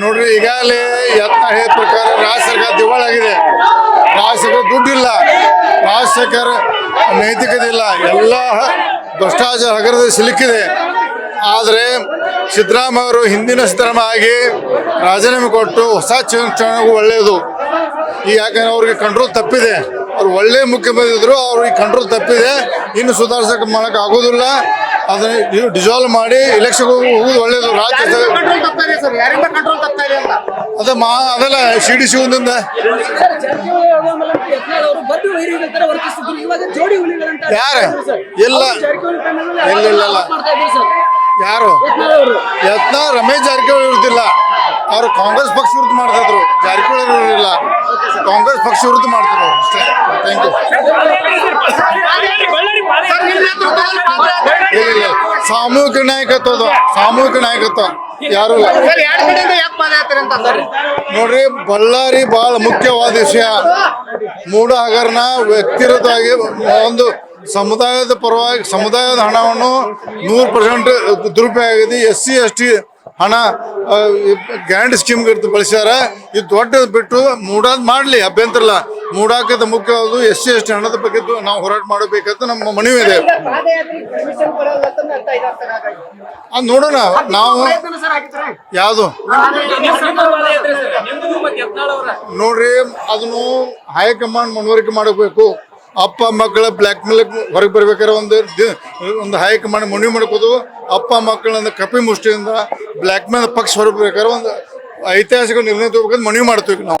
ನೋಡ್ರಿ ಈಗಾಗಲೇ ಯತ್ನ ಹೇಳಿದ ಪ್ರಕಾರ ರಾಜ್ಯ ಸರ್ಕಾರ ದಿವಾಳಾಗಿದೆ ರಾಜ್ಯ ಸರ್ಕಾರ ದುಡ್ಡಿಲ್ಲ. ರಾಜ್ಯ ಸರ್ಕಾರ ನೈತಿಕತೆ ಇಲ್ಲ ಎಲ್ಲ ಭ್ರಷ್ಟಾಚಾರ ಹಗರದಲ್ಲಿ ಸಿಲುಕಿದೆ. ಆದರೆ ಸಿದ್ದರಾಮಯ್ಯ ಅವರು ಹಿಂದಿನ ಸಿದ್ದರಾಮಯ್ಯ ಆಗಿ ರಾಜೀನಾಮೆ ಕೊಟ್ಟು ಹೊಸ ಚುನಾವಣೆಗೂ ಒಳ್ಳೆಯದು. ಈ ಯಾಕಂದ್ರೆ ಅವ್ರಿಗೆ ಕಂಟ್ರೋಲ್ ತಪ್ಪಿದೆ. ಅವ್ರು ಒಳ್ಳೆ ಮುಖ್ಯಮಂತ್ರಿ ಇದ್ರು ಅವ್ರಿಗೆ ಕಂಟ್ರೋಲ್ ತಪ್ಪಿದೆ. ಇನ್ನು ಸುಧಾರಿಸಕ್ಕೆ ಮಾಡಕ್ ಆಗೋದಿಲ್ಲ ನೀವು ಡಿಸಾಲ್ವ್ ಮಾಡಿ ಎಲೆಕ್ಷನ್ ಹೋಗುದು ಒಳ್ಳೇದು. ರಾಜ್ಯ ಕಂಟ್ರೋಲ್ ತಪ್ತಾ ಇದೆ ಸರ್? ಯಾರಿಂದ ಕಂಟ್ರೋಲ್ ತಪ್ತಾ ಇದೆ ಅಂತ? ಅದ ಮಾ ಅದಲ್ಲ ಸಿ ಡಿ ಜೋಡಿ ಹುಲಿಗಳಂತ ಯಾರು? ಇಲ್ಲ. ಇಲ್ಲ, ಇಲ್ಲ, ಇಲ್ಲ. ಯಾರು? ಯತ್ನ ರಮೇಶ್ ಜಾರಕಿಹೊಳಿ ಇರುದಿಲ್ಲ ಅವರು ಕಾಂಗ್ರೆಸ್ ಪಕ್ಷ ವಿರುದ್ಧ ಮಾಡ್ತಾ ಇದ್ರು. ಜಾರಕಿಹೊಳಿ ಇರಲಿಲ್ಲ ಕಾಂಗ್ರೆಸ್ ಪಕ್ಷ ವಿರುದ್ಧ ಮಾಡ್ತಾರೆ ಅಷ್ಟೇ. ಥ್ಯಾಂಕ್ ಯು ಸರ್ ನಿಮ್ಮ ನೇತೃತ್ವದಲ್ಲಿ ಪಾದಯಾತ್ರೆ ಇಲ್ಲ ಇಲ್ಲ ಸಾಮೂಹಿಕ ನಾಯಕತ್ವ ಅದು ಸಾಮೂಹಿಕ ನಾಯಕತ್ವ. ಯಾರು? ನೋಡ್ರಿ ಬಳ್ಳಾರಿ ಬಹಳ ಮುಖ್ಯವಾದ ವಿಷಯ. ಮೂಡ ಹಗರಣ ವ್ಯಕ್ತಿಗತವಾಗಿ ಒಂದು ಸಮುದಾಯದ ಪರವಾಗಿ ಸಮುದಾಯದ ಹಣವನ್ನು ನೂರು ಪರ್ಸೆಂಟ್ ದುರುಪಯೋಗ ಆಗಿದೆ. ಎಸ್ ಸಿ ಎಸ್ ಟಿ ಹಣ ಗ್ಯಾರಂಟಿ ಸ್ಕೀಮ್ ಬಳಸ್ಯಾರ. ಇದು ದೊಡ್ಡದು ಬಿಟ್ಟು ಮೂಡಾದ್ ಮಾಡಲಿ ಅಭ್ಯಂತರ ಇಲ್ಲ ಮೂಡಾಕದ ಮುಖ್ಯವಾದ ಎಸ್ ಸಿ ಎಸ್ ಹಣದ ಬಗ್ಗೆ ನಾವು ಹೋರಾಟ ಮಾಡಬೇಕಂತ ನಮ್ಮ ಮನವಿ ಇದೆ. ಅದು ನೋಡೋಣ, ನಾವು ಯಾವುದು? ನೋಡ್ರಿ, ಅದನ್ನು ಹೈಕಮಾಂಡ್ ಮನವರಿಕೆ ಮಾಡಬೇಕು. ಅಪ್ಪ, ಮಕ್ಕಳ ಬ್ಲ್ಯಾಕ್ ಮೇಲ್ ಹೊರಗೆ ಬರ್ಬೇಕಾದ್ರೆ ಒಂದು ಒಂದು ಹೈಕಮಾಂಡ್ ಮನವಿ ಮಾಡ್ಕೋದು. ಅಪ್ಪ, ಮಕ್ಕಳನ್ನ ಕಪಿ ಮುಷ್ಟಿಯಿಂದ ಬ್ಲ್ಯಾಕ್ ಮೇಲ್ ಪಕ್ಷ ಹೊರಗೆ ಬರ್ಬೇಕಾದ್ರೆ ಒಂದು ಐತಿಹಾಸಿಕ ನಿರ್ಣಯ ತಗೋಬೇಕಂತ ಮನವಿ ಮಾಡ್ತೀವಿ ನಾವು.